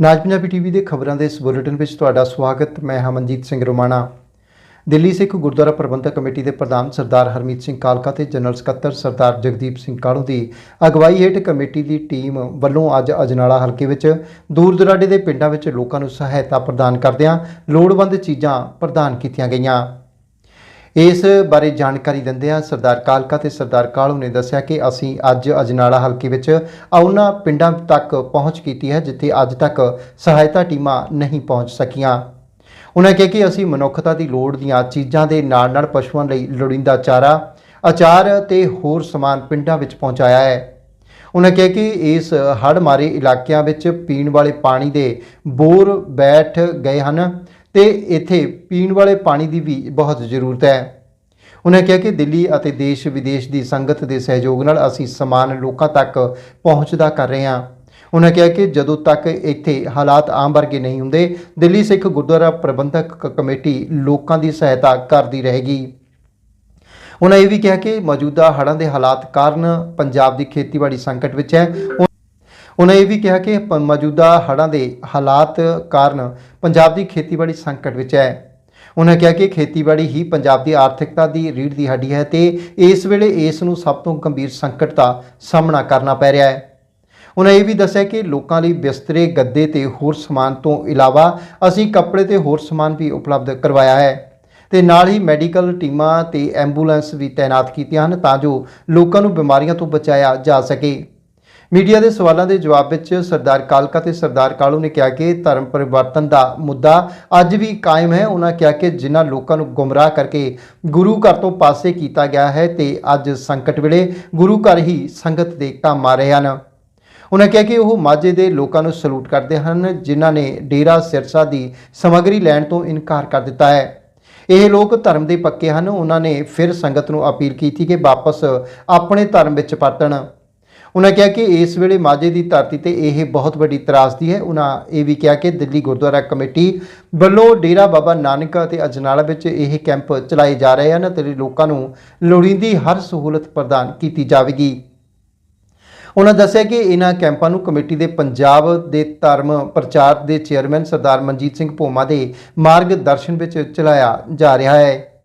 ਨਾਜ Punjabi TV ਦੇ ਖਬਰਾਂ ਦੇ ਇਸ ਬੁਲੇਟਿਨ ਵਿੱਚ ਤੁਹਾਡਾ ਸਵਾਗਤ। ਮੈਂ ਹਮਨਜੀਤ ਸਿੰਘ ਰੋਮਾਣਾ। ਦਿੱਲੀ ਸਿੱਖ ਗੁਰਦੁਆਰਾ ਪ੍ਰਬੰਧਕ ਕਮੇਟੀ ਦੇ ਪ੍ਰਧਾਨ ਸਰਦਾਰ ਹਰਮੀਤ ਸਿੰਘ ਕਾਲਕਾ ਤੇ ਜਨਰਲ ਸਕੱਤਰ ਸਰਦਾਰ ਜਗਦੀਪ ਸਿੰਘ ਕਾਲੂ ਦੀ ਅਗਵਾਈ ਹੇਠ ਕਮੇਟੀ ਦੀ ਟੀਮ ਵੱਲੋਂ ਅੱਜ ਅਜਨਾਲਾ ਹਲਕੇ ਵਿੱਚ ਦੂਰ ਦੁਰਾਡੇ ਦੇ ਪਿੰਡਾਂ ਵਿੱਚ ਲੋਕਾਂ ਨੂੰ ਸਹਾਇਤਾ ਪ੍ਰਦਾਨ ਕਰਦਿਆਂ ਲੋੜਵੰਦ ਚੀਜ਼ਾਂ ਪ੍ਰਦਾਨ ਕੀਤੀਆਂ ਗਈਆਂ। ਇਸ ਬਾਰੇ ਜਾਣਕਾਰੀ ਦਿੰਦਿਆਂ ਸਰਦਾਰ ਕਾਲਕਾ ਤੇ ਸਰਦਾਰ ਕਾਲੂ ਨੇ ਦੱਸਿਆ ਕਿ ਅਸੀਂ ਅੱਜ ਅਜਨਾਲਾ ਹਲਕੇ ਵਿੱਚ ਉਹਨਾਂ ਪਿੰਡਾਂ ਤੱਕ ਪਹੁੰਚ ਕੀਤੀ ਹੈ, ਜਿੱਥੇ ਅੱਜ ਤੱਕ ਸਹਾਇਤਾ ਟੀਮਾਂ ਨਹੀਂ ਪਹੁੰਚ ਸਕੀਆਂ। ਉਹਨਾਂ ਕਿਹਾ ਕਿ ਅਸੀਂ ਮਨੁੱਖਤਾ ਦੀ ਲੋੜ ਦੀਆਂ ਚੀਜ਼ਾਂ ਦੇ ਨਾਲ-ਨਾਲ ਪਸ਼ੂਆਂ ਲਈ ਲੋੜੀਂਦਾ ਚਾਰਾ, ਅਚਾਰ ਤੇ ਹੋਰ ਸਮਾਨ ਪਿੰਡਾਂ ਵਿੱਚ ਪਹੁੰਚਾਇਆ ਹੈ। ਉਹਨਾਂ ਕਿਹਾ ਕਿ ਇਸ ਹੜ੍ਹ ਮਾਰੇ ਇਲਾਕਿਆਂ ਵਿੱਚ ਪੀਣ ਵਾਲੇ ਪਾਣੀ ਦੇ ਬੋਰ ਬੈਠ ਗਏ ਹਨ। ਤੇ ਇੱਥੇ ਪੀਣ ਵਾਲੇ ਪਾਣੀ ਦੀ ਵੀ ਬਹੁਤ ਜ਼ਰੂਰਤ ਹੈ। ਉਹਨਾਂ ਕਿਹਾ ਕਿ ਦਿੱਲੀ ਅਤੇ ਦੇਸ਼ ਵਿਦੇਸ਼ ਦੀ ਸੰਗਤ ਦੇ ਸਹਿਯੋਗ ਨਾਲ ਅਸੀਂ ਸਮਾਨ ਲੋਕਾਂ ਤੱਕ ਪਹੁੰਚਦਾ ਕਰ ਰਹੇ ਹਾਂ। ਉਹਨਾਂ ਕਿਹਾ ਕਿ ਜਦੋਂ ਤੱਕ ਇੱਥੇ ਹਾਲਾਤ ਆਮ ਵਰਗੇ ਨਹੀਂ ਹੁੰਦੇ, ਦਿੱਲੀ ਸਿੱਖ ਗੁਰਦੁਆਰਾ ਪ੍ਰਬੰਧਕ ਕ- ਕਮੇਟੀ ਲੋਕਾਂ ਦੀ ਸਹਾਇਤਾ ਕਰਦੀ ਰਹੇਗੀ। ਉਹਨਾਂ ਇਹ ਵੀ ਕਿਹਾ ਕਿ ਮੌਜੂਦਾ ਹੜ੍ਹਾਂ ਦੇ ਹਾਲਾਤ ਕਾਰਨ ਪੰਜਾਬ ਦੀ ਖੇਤੀਬਾੜੀ ਸੰਕਟ ਵਿੱਚ ਹੈ। ਉਹਨਾਂ ਇਹ ਵੀ ਕਿਹਾ ਕਿ ਮੌਜੂਦਾ ਹੜ੍ਹਾਂ ਦੇ ਹਾਲਾਤ ਕਾਰਨ ਪੰਜਾਬ ਦੀ ਖੇਤੀਬਾੜੀ ਸੰਕਟ ਵਿੱਚ ਹੈ। ਉਹਨਾਂ ਕਿਹਾ ਕਿ ਖੇਤੀਬਾੜੀ ਹੀ ਪੰਜਾਬ ਦੀ ਆਰਥਿਕਤਾ ਦੀ ਰੀੜ੍ਹ ਦੀ ਹੱਡੀ ਹੈ ਤੇ ਇਸ ਵੇਲੇ ਇਸ ਨੂੰ ਸਭ ਤੋਂ ਗੰਭੀਰ ਸੰਕਟ ਦਾ ਸਾਹਮਣਾ ਕਰਨਾ ਪੈ ਰਿਹਾ ਹੈ। ਉਹਨਾਂ ਇਹ ਵੀ ਦੱਸਿਆ ਕਿ ਲੋਕਾਂ ਲਈ ਬਿਸਤਰੇ, ਗੱਦੇ ਤੇ ਹੋਰ ਸਮਾਨ ਤੋਂ ਇਲਾਵਾ ਅਸੀਂ ਕੱਪੜੇ ਤੇ ਹੋਰ ਸਮਾਨ ਵੀ ਉਪਲਬਧ ਕਰਵਾਇਆ ਹੈ ਤੇ ਨਾਲ ਹੀ ਮੈਡੀਕਲ ਟੀਮਾਂ ਤੇ ਐਂਬੂਲੈਂਸ ਵੀ ਤਾਇਨਾਤ ਕੀਤੀਆਂ ਹਨ ਤਾਂ ਜੋ ਲੋਕਾਂ ਨੂੰ ਬਿਮਾਰੀਆਂ ਤੋਂ ਬਚਾਇਆ ਜਾ ਸਕੇ। ਮੀਡੀਆ ਦੇ ਸਵਾਲਾਂ ਦੇ ਜਵਾਬ ਵਿੱਚ ਸਰਦਾਰ ਕਾਲਕਾ ਤੇ ਸਰਦਾਰ ਕਾਲੂ ਨੇ ਕਿਹਾ ਕਿ ਧਰਮ ਪਰਿਵਰਤਨ ਦਾ ਮੁੱਦਾ ਅੱਜ ਵੀ ਕਾਇਮ ਹੈ। ਉਹਨਾਂ ਕਿਹਾ ਕਿ ਜਿਨ੍ਹਾਂ ਲੋਕਾਂ ਨੂੰ ਗੁੰਮਰਾਹ ਕਰਕੇ ਗੁਰੂ ਘਰ ਤੋਂ ਪਾਸੇ ਕੀਤਾ ਗਿਆ ਹੈ ਤੇ ਅੱਜ ਸੰਕਟ ਵੇਲੇ ਗੁਰੂ ਘਰ ਹੀ ਸੰਗਤ ਦੇ ਕੰਮ ਆ ਰਹੇ ਹਨ। ਉਹਨਾਂ ਕਿਹਾ ਕਿ ਉਹ ਮਾਝੇ ਦੇ ਲੋਕਾਂ ਨੂੰ ਸਲੂਟ ਕਰਦੇ ਹਨ, ਜਿਨ੍ਹਾਂ ਨੇ ਡੇਰਾ ਸਿਰਸਾ ਦੀ ਸਮੱਗਰੀ ਲੈਣ ਤੋਂ ਇਨਕਾਰ ਕਰ ਦਿੱਤਾ ਹੈ। ਇਹ ਲੋਕ ਧਰਮ ਦੇ ਪੱਕੇ ਹਨ। ਉਹਨਾਂ ਨੇ ਫਿਰ ਸੰਗਤ ਨੂੰ ਅਪੀਲ ਕੀਤੀ ਕਿ ਵਾਪਸ ਆਪਣੇ ਧਰਮ ਵਿੱਚ ਪਰਤਣ। ਉਹਨਾਂ ਕਿਹਾ ਕਿ ਇਸ ਵੇਲੇ ਮਾਝੇ ਦੀ ਧਰਤੀ ਤੇ ਇਹ ਬਹੁਤ ਵੱਡੀ ਤਰਾਸਦੀ ਹੈ। ਉਹਨਾਂ ਇਹ ਵੀ ਕਿਹਾ ਕਿ ਦਿੱਲੀ ਗੁਰਦੁਆਰਾ ਕਮੇਟੀ ਵੱਲੋਂ ਡੇਰਾ ਬਾਬਾ ਨਾਨਕ ਅਤੇ ਅਜਨਾਲਾ ਵਿੱਚ ਇਹ ਕੈਂਪ ਚਲਾਏ ਜਾ ਰਹੇ ਹਨ ਤੇ ਲੋਕਾਂ ਨੂੰ ਲੋੜੀਂਦੀ ਹਰ ਸਹੂਲਤ ਪ੍ਰਦਾਨ ਕੀਤੀ ਜਾਵੇਗੀ। ਉਹਨਾਂ ਦੱਸਿਆ ਕਿ ਇਹਨਾਂ ਕੈਂਪਾਂ ਨੂੰ ਕਮੇਟੀ ਦੇ ਪੰਜਾਬ ਦੇ ਧਰਮ ਪ੍ਰਚਾਰ ਦੇ ਚੇਅਰਮੈਨ ਸਰਦਾਰ ਮਨਜੀਤ ਸਿੰਘ ਭੋਮਾ ਦੇ ਮਾਰਗਦਰਸ਼ਨ ਵਿੱਚ ਚਲਾਇਆ ਜਾ ਰਿਹਾ ਹੈ।